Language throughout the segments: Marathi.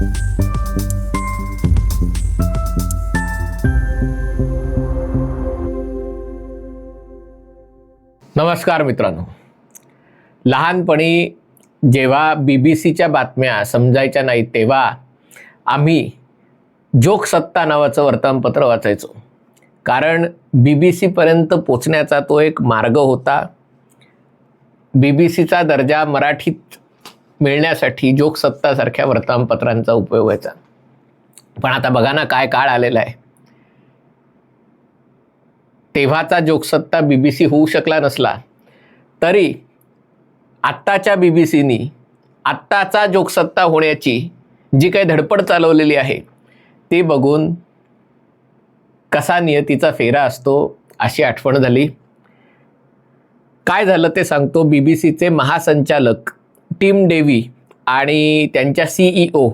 नमस्कार मित्रांनो. लहानपणी जेव्हा बी बी सीच्या बातम्या समजायच्या नाहीत तेव्हा आम्ही जोक सत्ता नावाचं वर्तमानपत्र वाचायचो. कारण बी बी सीपर्यंत पोचण्याचा तो एक मार्ग होता. बी बी सीचा दर्जा मराठीत मिळण्यासाठी जोक सत्तासारख्या वर्तमानपत्रांचा उपयोग व्हायचा. पण आता बघा ना काय काळ आलेला आहे. तेव्हाचा जोगसत्ता बी बी सी होऊ शकला नसला तरी आत्ताच्या बी बी सीनी आत्ताचा जोगसत्ता होण्याची जी काही धडपड चालवलेली आहे ती बघून कसा नियतीचा फेरा असतो अशी आठवण झाली. काय झालं ते सांगतो बी बी सीचे महासंचालक टीम डेवी आणि त्यांच्या सीईओ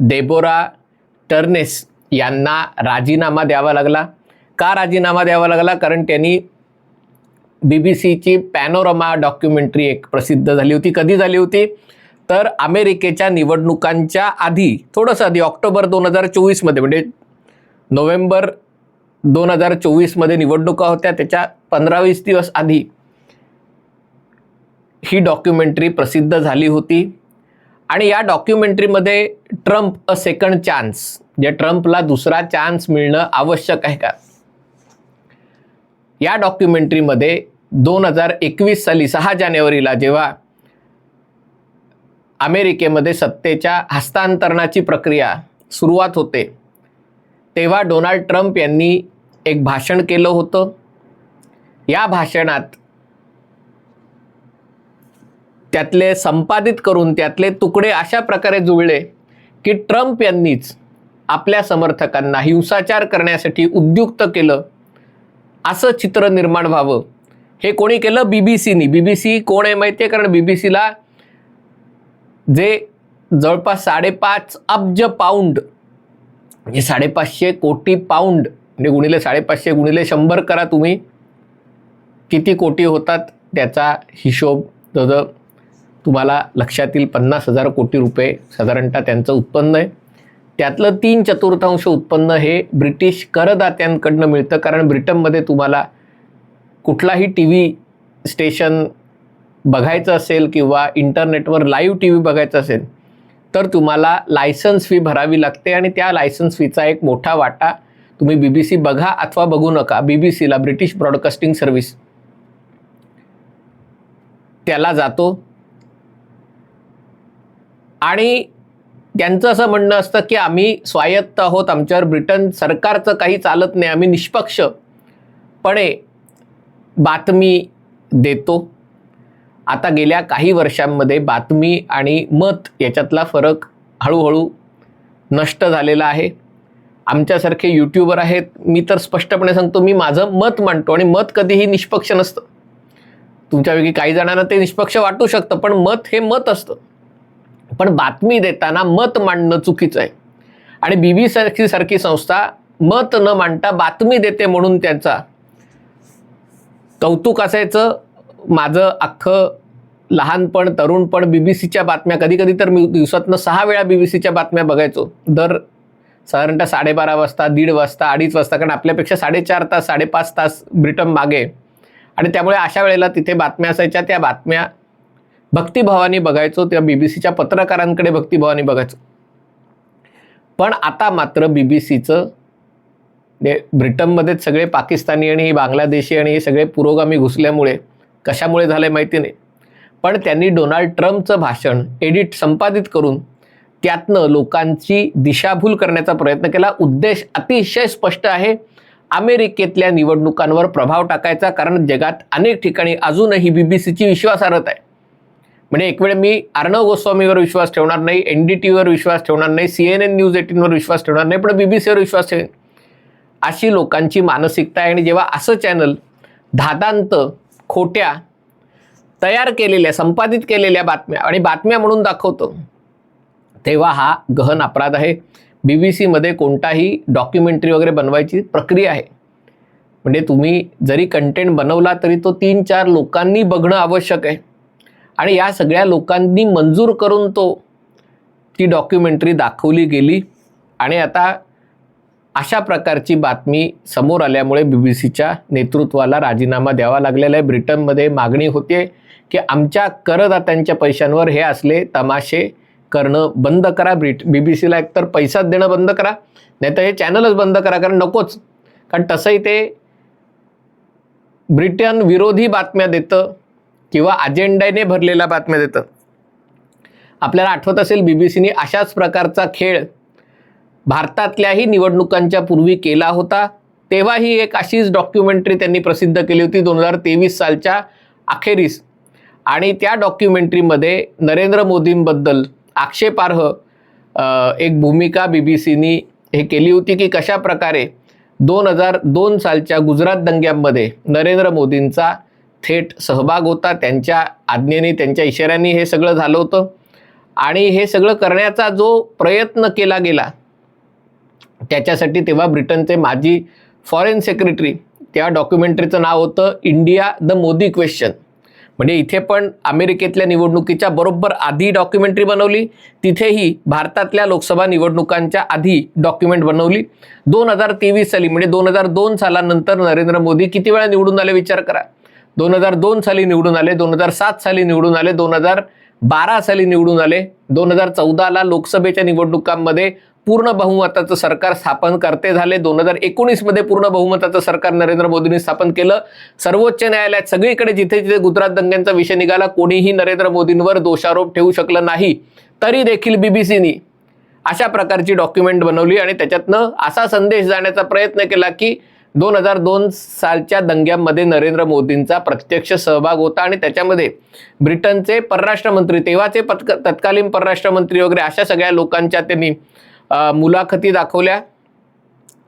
डेबोरा टर्नेस यांना राजीनामा द्यावा लागला. का राजीनामा द्यावा लागला? कारण त्यांनी बी बी सीची पॅनोरमा डॉक्युमेंटरी एक प्रसिद्ध झाली होती. कधी झाली होती? तर अमेरिकेच्या निवडणुकांच्या आधी थोडंसं आधी ऑक्टोबर दोन हजार चोवीसमध्ये म्हणजे नोव्हेंबर दोन हजार चोवीसमध्ये निवडणुका होत्या. त्याच्या पंधरा वीस दिवस आधी ही डॉक्युमेंटरी प्रसिद्ध झाली होती. आणि या डॉक्युमेंटरीमध्ये ट्रम्प अ सेकंड चान्स जे ट्रम्पला दुसरा चान्स मिळणं आवश्यक आहे का? या डॉक्युमेंटरीमध्ये दोन हजार एकवीस साली सहा जानेवारीला जेव्हा अमेरिकेमध्ये सत्तेच्या हस्तांतरणाची प्रक्रिया सुरुवात होते तेव्हा डोनाल्ड ट्रम्प यांनी एक भाषण केलं होतं. या भाषणात त्यातले संपादित करून त्यातले तुकडे अशा प्रकारे जुळले की ट्रम्प यांनीच आपल्या समर्थकांना हिंसाचार करण्यासाठी उद्युक्त केलं. असं चित्र निर्माण व्हावं. हे कोणी केलं? बी बी सीनी बी बी सी कोण आहे माहिती आहे कारण बी बी सीला जे जवळपास साडेपाच अब्ज पाऊंड म्हणजे साडेपाचशे कोटी पाऊंड म्हणजे गुणिले साडेपाचशे गुणिले शंभर करा तुम्ही किती कोटी होतात त्याचा हिशोब जसं तुम्हाला लक्षात येईल पन्नास हजार कोटी रुपये साधारणतः त्यांचं उत्पन्न आहे. त्यातलं तीन चतुर्थांश उत्पन्न हे ब्रिटिश करदात्यांकडनं मिळतं कारण ब्रिटनमध्ये तुम्हाला कुठलाही टी व्ही स्टेशन बघायचं असेल किंवा इंटरनेटवर लाईव्ह टी व्ही बघायचं असेल तर तुम्हाला लायसन्स फी भरावी लागते आणि त्या लायसन्स फीचा एक मोठा वाटा तुम्ही बी बी सी बघा अथवा बघू नका बी बी सीला ब्रिटिश ब्रॉडकास्टिंग सर्व्हिस त्याला जातो. आणि त्यांचं असं म्हणणं असतं की आम्ही स्वायत्त आहोत आमच्यावर ब्रिटन सरकारचं काही चालत नाही आम्ही निष्पक्षपणे बातमी देतो. आता गेल्या काही वर्षांमध्ये बातमी आणि मत याच्यातला फरक हळूहळू नष्ट झालेला आहे. आमच्यासारखे यूट्यूबर आहेत मी तर स्पष्टपणे सांगतो मी माझं मत मांडतो आणि मत कधीही निष्पक्ष नसतं. तुमच्यापैकी काही जणांना ते निष्पक्ष वाटू शकतं पण मत हे मत असतं. पण बातमी देताना मत मांडणं चुकीचं आहे. आणि बी बी सारखी सारखी संस्था मत न मांडता बातमी देते म्हणून त्यांचा कौतुक असायचं. माझं अख्खं लहानपण तरुणपण बी बी सीच्या बातम्या कधी कधी तर मी दिवसातनं सहा वेळा बी बी सीच्या बातम्या बघायचो. दर साधारणतः साडेबारा वाजता दीड वाजता अडीच वाजता कारण आपल्यापेक्षा साडेचार तास साडेपाच तास ब्रिटन मागे. आणि त्यामुळे अशा वेळेला तिथे बातम्या असायच्या. त्या बातम्या भक्तिभावाने बघायचो त्या बी बी सीच्या पत्रकारांकडे भक्तिभावाने बघायचो. पण आता मात्र बी बी सीचं ब्रिटनमध्येच सगळे पाकिस्तानी आणि बांगलादेशी आणि हे सगळे पुरोगामी घुसल्यामुळे कशामुळे झालं आहे माहिती नाही. पण त्यांनी डोनाल्ड ट्रम्पचं भाषण एडिट संपादित करून त्यातनं लोकांची दिशाभूल करण्याचा प्रयत्न केला. उद्देश अतिशय स्पष्ट आहे. अमेरिकेतल्या निवडणुकांवर प्रभाव टाकायचा कारण जगात अनेक ठिकाणी अजूनही बी बी सीची विश्वासार्हता आहे. म्हणजे एक वेळ मी अर्णव गोस्वामीवर विश्वास ठेवणार नाही एन डी टी विश्वास ठेवणार नाही सी एन एन न्यूज एटीनवर विश्वास ठेवणार नाही पण बी बी सीवर विश्वास ठेवेन. अशी लोकांची मानसिकता आहे आणि जेव्हा असं चॅनल धादांत खोट्या तयार केलेल्या संपादित केलेल्या बातम्या आणि बातम्या म्हणून दाखवतो तेव्हा हा गहन अपराध आहे. बी बी सीमध्ये कोणताही डॉक्युमेंटरी वगैरे बनवायची प्रक्रिया आहे. म्हणजे तुम्ही जरी कंटेंट बनवला तरी तो तीन चार लोकांनी बघणं आवश्यक आहे. आणि या सगळ्या लोकांनी मंजूर करून तो ती डॉक्युमेंटरी दाखवली गेली. आणि आता अशा प्रकारची बातमी समोर आल्यामुळे बी बी सीच्या नेतृत्वाला राजीनामा द्यावा लागलेला आहे. ब्रिटनमध्ये मागणी होते की आमच्या करदात्यांच्या पैशांवर हे असले तमाशे करणं बंद करा. ब्रिट बी बी सीला एकतर पैसाच देणं बंद करा नाही तर हे चॅनलच बंद करा कारण नकोच. कारण तसंही ते ब्रिटन विरोधी बातम्या देतं. किंवा अजेंड्याने भरलेल्या बातम्या देतं. आपल्याला आठवत असेल बी बी सीने अशाच प्रकारचा खेळ भारतातल्याही निवडणुकांच्या पूर्वी केला होता. तेव्हाही एक अशीच डॉक्युमेंटरी त्यांनी प्रसिद्ध केली होती दोन हजार तेवीस सालच्या अखेरीस. आणि त्या डॉक्युमेंटरीमध्ये नरेंद्र मोदींबद्दल आक्षेपार्ह एक भूमिका बी बी सीनी हे केली होती की कशा प्रकारे दोन हजार दोन सालच्या गुजरात दंग्यांमध्ये नरेंद्र मोदींचा थेट सहभाग होता त्यांच्या आज्ञेने त्यांच्या इशाऱ्याने हे सगळं झालं होतं. आणि हे सगळं करण्याचा जो प्रयत्न केला गेला त्याच्यासाठी तेव्हा ब्रिटनचे माजी फॉरेन सेक्रेटरी त्या डॉक्युमेंटरीचं नाव होतं इंडिया द मोदी क्वेश्चन म्हणजे इथे पण अमेरिकेतल्या निवडणुकीच्या बरोबर आधी डॉक्युमेंटरी बनवली तिथेही भारतातल्या लोकसभा निवडणुकांच्या आधी डॉक्युमेंट बनवली. दोन हजार तेवीस साली म्हणजे दोन हजार दोन सालानंतर नरेंद्र मोदी किती वेळा निवडून आले विचार करा. दोन हजार दोन साली निवडून आले दोन हजार सात साली निवडून आले दोन हजार बारा साली निवडून आले दोन हजार चौदाला लोकसभेच्या निवडणुकांमध्ये पूर्ण बहुमताचं सरकार स्थापन करते झाले. दोन हजार एकोणीसमध्ये पूर्ण बहुमताचं सरकार नरेंद्र मोदींनी स्थापन केलं. सर्वोच्च न्यायालयात सगळीकडे जिथे जिथे गुजरात दंग्यांचा विषय निघाला कोणीही नरेंद्र मोदींवर दोषारोप ठेवू शकलं नाही. तरी देखील बीबीसीनी अशा प्रकारची डॉक्युमेंट बनवली आणि त्याच्यातनं असा संदेश जाण्याचा प्रयत्न केला की दोन हजार दोन सालच्या दंग्यांमध्ये नरेंद्र मोदींचा प्रत्यक्ष सहभाग होता आणि त्याच्यामध्ये ब्रिटनचे परराष्ट्र मंत्री तेव्हाचे पत्क तत्कालीन परराष्ट्र मंत्री वगैरे अशा सगळ्या लोकांच्या त्यांनी मुलाखती दाखवल्या.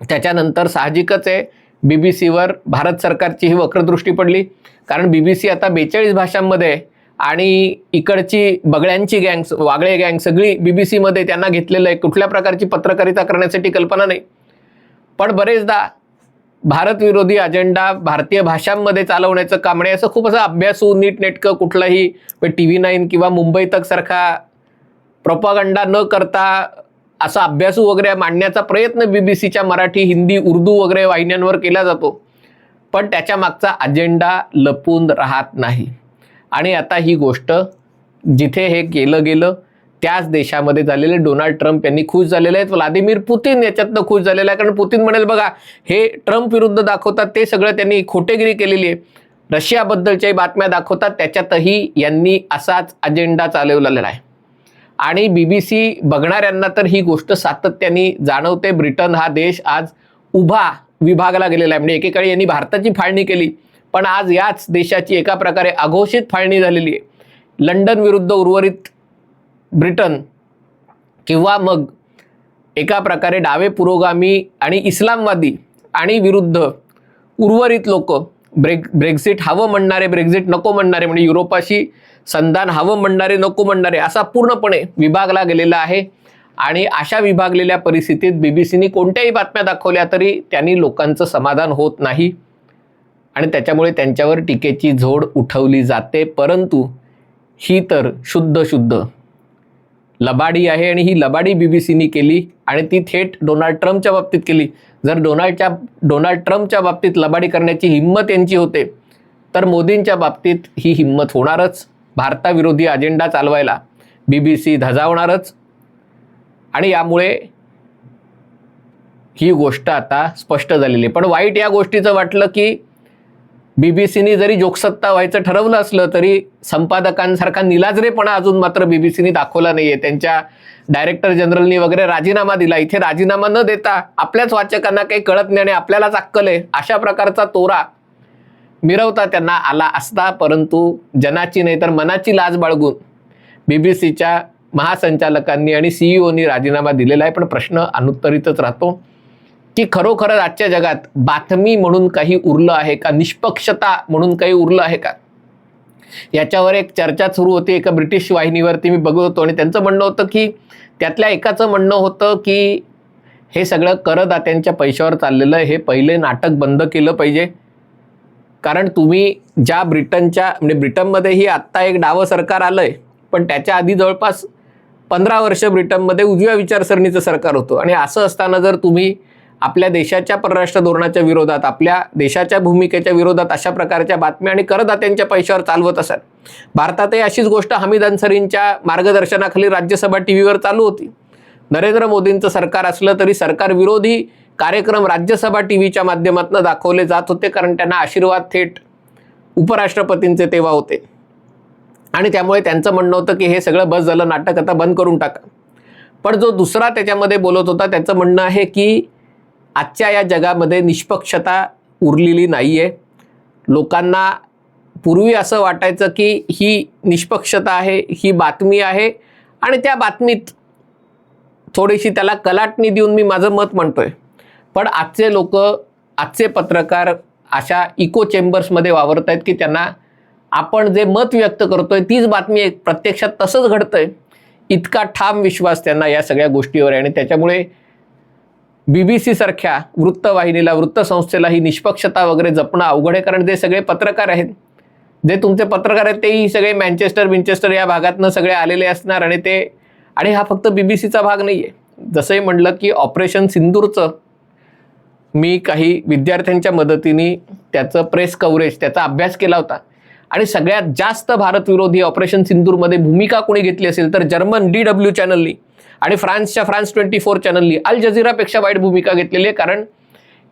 त्याच्यानंतर साहजिकच आहे बी बी सीवर भारत सरकारची ही वक्रदृष्टी पडली. कारण बी बी सी आता बेचाळीस भाषांमध्ये आहे आणि इकडची बगळ्यांची गँग वागळे गँग सगळी बी बी सीमध्ये त्यांना घेतलेलं आहे. कुठल्या प्रकारची पत्रकारिता करण्यासाठी कल्पना नाही. पण बरेचदा भारत विरोधी अजेंडा भारतीय भाषांमध्ये चालवण्याचं काम नाही असं खूप असं अभ्यासू नीटनेटकं कुठलंही टी व्ही नाईन किंवा मुंबई तक सारखा प्रोपागंडा न करता असा अभ्यासू वगैरे मांडण्याचा प्रयत्न बी बी सीच्या मराठी हिंदी उर्दू वगैरे वाहिन्यांवर केला जातो. पण त्याच्या मागचा अजेंडा लपून राहत नाही. आणि आता ही गोष्ट जिथे हे केलं गेलं त्याच देशामध्ये झालेले डोनाल्ड ट्रम्प यांनी खुश झालेले आहेत. व्लादिमीर पुतीन याच्यातनं खुश झालेला आहे कारण पुतीन म्हणेल बघा हे ट्रम्प विरुद्ध दाखवतात ते सगळं त्यांनी खोटेगिरी केलेली आहे. रशियाबद्दलच्याही बातम्या दाखवतात त्याच्यातही यांनी असाच अजेंडा चालवलेला आहे. आणि बी बी सी बघणाऱ्यांना तर ही गोष्ट सातत्याने जाणवते. ब्रिटन हा देश आज उभा विभागला गेलेला आहे. म्हणजे एकेकाळी यांनी भारताची फाळणी केली पण आज याच देशाची एका प्रकारे अघोषित फाळणी झालेली आहे. लंडन विरुद्ध उर्वरित ब्रिटन किंवा मग एका प्रकारे डावे पुरोगामी आणि इस्लामवादी आणि विरुद्ध उर्वरित लोक ब्रेक ब्रेक्झिट हवं म्हणणारे ब्रेक्झिट नको म्हणणारे म्हणजे युरोपाशी संधान हवं म्हणणारे नको म्हणणारे असा पूर्णपणे विभागला गेलेला आहे. आणि अशा विभागलेल्या परिस्थितीत बी बी सीनी कोणत्याही बातम्या दाखवल्या तरी त्यांनी लोकांचं समाधान होत नाही. आणि त्याच्यामुळे त्यांच्यावर टीकेची झोड उठवली जाते. परंतु ही तर शुद्ध शुद्ध लबाडी आहे आणि ही लबाडी बी बी सीनी केली आणि ती थेट डोनाल्ड ट्रम्पच्या बाबतीत केली. जर डोनाल्डच्या डोनाल्ड ट्रम्पच्या बाबतीत लबाडी करण्याची हिंमत यांची होते तर मोदींच्या बाबतीत ही हिंमत होणारच. भारताविरोधी अजेंडा चालवायला बी बी सी धजावणारच. आणि यामुळे ही गोष्ट आता स्पष्ट झालेली आहे. पण वाईट या गोष्टीचं वाटलं की बी बी जरी जोकसत्ता व्हायचं ठरवलं असलं तरी संपादकांसारखा निलाजरेपणा अजून मात्र बी बी सीनी दाखवला नाही आहे त्यांच्या डायरेक्टर जनरलनी वगैरे राजीनामा दिला. इथे राजीनामा न देता आपल्याच वाचकांना काही कळत नाही आणि आपल्यालाच अक्कल आहे. अशा प्रकारचा तोरा मिरवता त्यांना आला असता परंतु जनाची नाही तर मनाची लाज बाळगून बी बी सीच्या महासंचालकांनी आणि सीईओनी राजीनामा दिलेला आहे. पण प्रश्न अनुत्तरितच राहतो. की खरोखरच आजच्या जगात बातमी म्हणून काही उरलं आहे का? निष्पक्षता म्हणून काही उरलं आहे का? याच्यावर एक चर्चा सुरू होती एका ब्रिटिश वाहिनीवरती. मी बघत होतो आणि त्यांचं म्हणणं होतं की त्यातल्या एकाचं म्हणणं होतं की हे सगळं करदात्यांच्या पैशावर चाललेलं आहे. हे पहिले नाटक बंद केलं पाहिजे. कारण तुम्ही ज्या ब्रिटनच्या म्हणजे ब्रिटनमध्येही आत्ता एक डावं सरकार आलं आहे पण त्याच्या आधी जवळपास पंधरा वर्ष ब्रिटनमध्ये उजव्या विचारसरणीचं सरकार होतं. आणि असं असताना जर तुम्ही आपल्या देशाच्या परराष्ट्र धोरणाच्या विरोधात आपल्या देशाच्या भूमिकेच्या विरोधात अशा प्रकारच्या बातम्या आणि करदात्यांच्या पैशावर चालवत असत. भारतातही अशीच गोष्ट हमीद अन्सरींच्या मार्गदर्शनाखाली राज्यसभा टी व्हीवर चालू होती. नरेंद्र मोदींचं सरकार असलं तरी सरकार विरोधी कार्यक्रम राज्यसभा टी व्हीच्या माध्यमातून दाखवले जात होते कारण त्यांना आशीर्वाद थेट उपराष्ट्रपतींचे तेव्हा होते. आणि त्यामुळे त्यांचं म्हणणं होतं की हे सगळं बस झालं नाटक आता बंद करून टाका. पण जो दुसरा त्याच्यामध्ये बोलत होता त्याचं म्हणणं आहे की आजच्या या जगामध्ये निष्पक्षता उरलेली नाही आहे लोकांना पूर्वी असं वाटायचं की ही निष्पक्षता आहे ही बातमी आहे आणि त्या बातमीत थोडीशी त्याला कलाटणी देऊन मी माझं मत म्हणतोय. पण आजचे लोक आजचे पत्रकार अशा इको चेंबर्समध्ये वावरत आहेत की त्यांना आपण जे मत व्यक्त करतोय तीच बातमी एक प्रत्यक्षात तसंच घडतंय. इतका ठाम विश्वास त्यांना या सगळ्या गोष्टीवर आहे आणि त्याच्यामुळे बी बी सारख्या वृत्तवाहिनीला वृत्तसंस्थेला ही निष्पक्षता वगैरे जपणं अवघड आहे कारण जे सगळे पत्रकार आहेत. जे तुमचे पत्रकार आहेत तेही सगळे मँचेस्टर विंचेस्टर या भागातनं सगळे आलेले असणार आणि ते आणि हा फक्त बी बी सीचा भाग नाही आहे जसंही म्हणलं की ऑपरेशन सिंदूरचं मी काही विद्यार्थ्यांच्या मदतीने त्याचं प्रेस कव्हरेज त्याचा अभ्यास केला होता. आणि सगळ्यात जास्त भारतविरोधी ऑपरेशन सिंदूरमध्ये भूमिका कोणी घेतली असेल तर जर्मन डी डब्ल्यू चॅनलनी आणि फ्रान्सच्या फ्रान्स ट्वेंटी फोर चॅनलनी अल जझीरापेक्षा वाईट भूमिका घेतलेली आहे कारण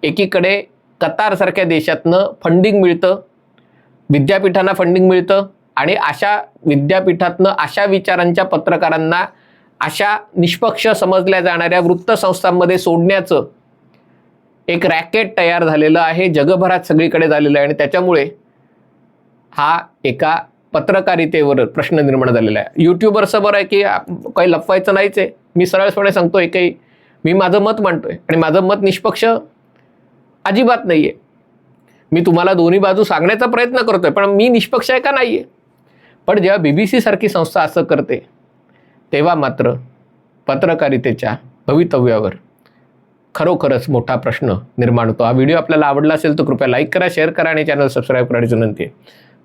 एकीकडे कतारसारख्या देशातनं फंडिंग मिळतं विद्यापीठांना फंडिंग मिळतं आणि अशा विद्यापीठातनं अशा विचारांच्या पत्रकारांना अशा निष्पक्ष समजल्या जाणाऱ्या वृत्तसंस्थांमध्ये सोडण्याचं एक रॅकेट तयार झालेलं आहे. जगभरात सगळीकडे झालेलं आहे आणि त्याच्यामुळे हा एका पत्रकारितेवर प्रश्न निर्माण झालेला आहे. यूट्यूबरचं बरं आहे की काही लपवायचं नाहीच आहे. मी सरळपणे सांगतो आहे काही मी माझं मत मांडतोय आणि माझं मत निष्पक्ष अजिबात नाही आहे मी तुम्हाला दोन्ही बाजू सांगण्याचा प्रयत्न करतोय पण मी निष्पक्ष आहे का नाही आहे पण जेव्हा बी बी सी सारखी संस्था असं करते तेव्हा मात्र पत्रकारितेच्या भवितव्यावर खरोखरच मोठा प्रश्न निर्माण होतो. हा व्हिडिओ आपल्याला आवडला असेल तर कृपया लाईक करा शेअर करा आणि चॅनल सबस्क्राईब करायची विनंती आहे.